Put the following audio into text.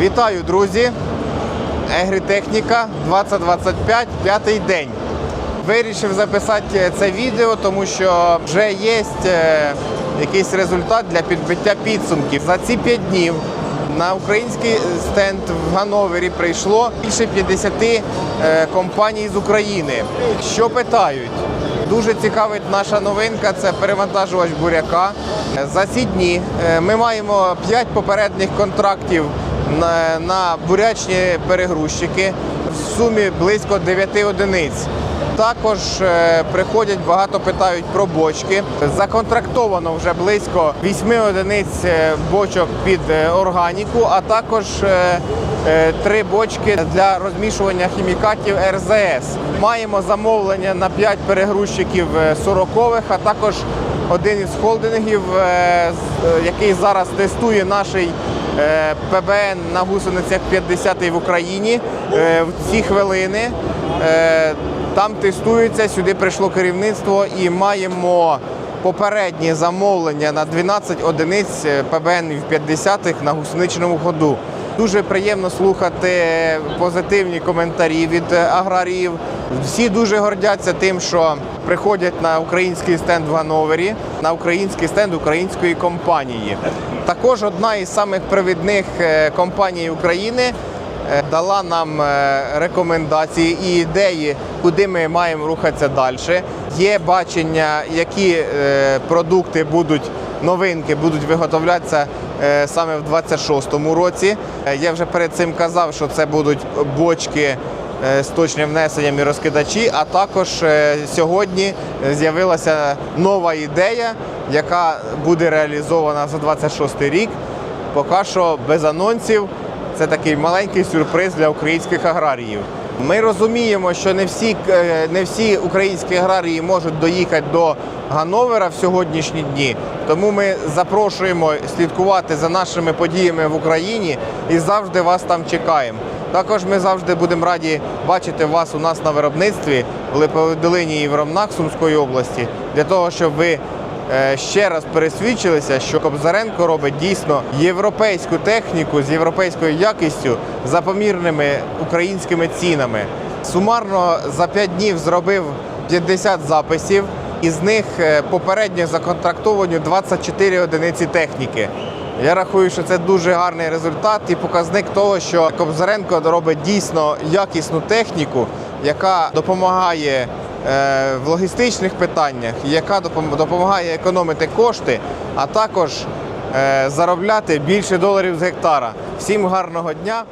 Вітаю, друзі! Егрітехніка 2025, п'ятий день. Вирішив записати це відео, тому що вже є е, якийсь результат для підбиття підсумків. За ці 5 днів на український стенд в Гановері прийшло більше 50 е, компаній з України. Що питають? Дуже цікавить наша новинка це перевантажувач буряка. За ці дні е, ми маємо 5 попередніх контрактів на, бурячні перегрузчики в сумі близько 9 одиниць. Також е, приходять багато питають про бочки. Законтрактовано вже близько 8 одиниць е, бочок під е, органіку, а також три бочки для розмішування хімікатів РЗС. Маємо замовлення на 5 перегрузчиків 40-х, а також один із холдингів, е, е, який зараз тестує наш е, ПБН на гусеницях 50 в Україні е, в ці хвилини. Е, Там тестується, сюди прийшло керівництво і маємо попереднє замовлення на 12 одиниць ПБН в 50-х на гусеничному ходу. Дуже приємно слухати позитивні коментарі від аграріїв. Всі дуже гордяться тим, що приходять на український стенд в Гановері, на український стенд української компанії. Також одна із самих провідних е, компаній України дала нам е, рекомендації і ідеї, куди ми маємо рухатися далі. Є бачення, які е, продукти будуть новинки будуть виготовлятися е, саме в 26-му році. Е, Я вже перед цим казав, що це будуть бочки е, з точним внесенням і розкидачі. А також е, сьогодні з'явилася нова ідея, яка буде реалізована за 26 рік. Поки що без анонсів. Це такий маленький сюрприз для українських аграріїв. Ми розуміємо, що не всі, е, не всі українські аграрії можуть доїхати до Гановера в сьогоднішні дні. Тому ми запрошуємо слідкувати за нашими подіями в Україні і завжди вас там чекаємо. Також ми завжди будемо раді бачити вас у нас на виробництві в Липоводолині і в Ромнах Сумської області, для того, щоб ви ще раз пересвідчилися, що Кобзаренко робить дійсно європейську техніку з європейською якістю за помірними українськими цінами. Сумарно за 5 днів зробив 50 записів, із них е, попередньо законтрактовані 24 одиниці техніки. Я рахую, що це дуже гарний результат і показник того, що Кобзаренко робить дійсно якісну техніку, яка допомагає е, в логістичних питаннях, яка допом- допомагає економити кошти, а також е, заробляти більше доларів з гектара. Всім гарного дня!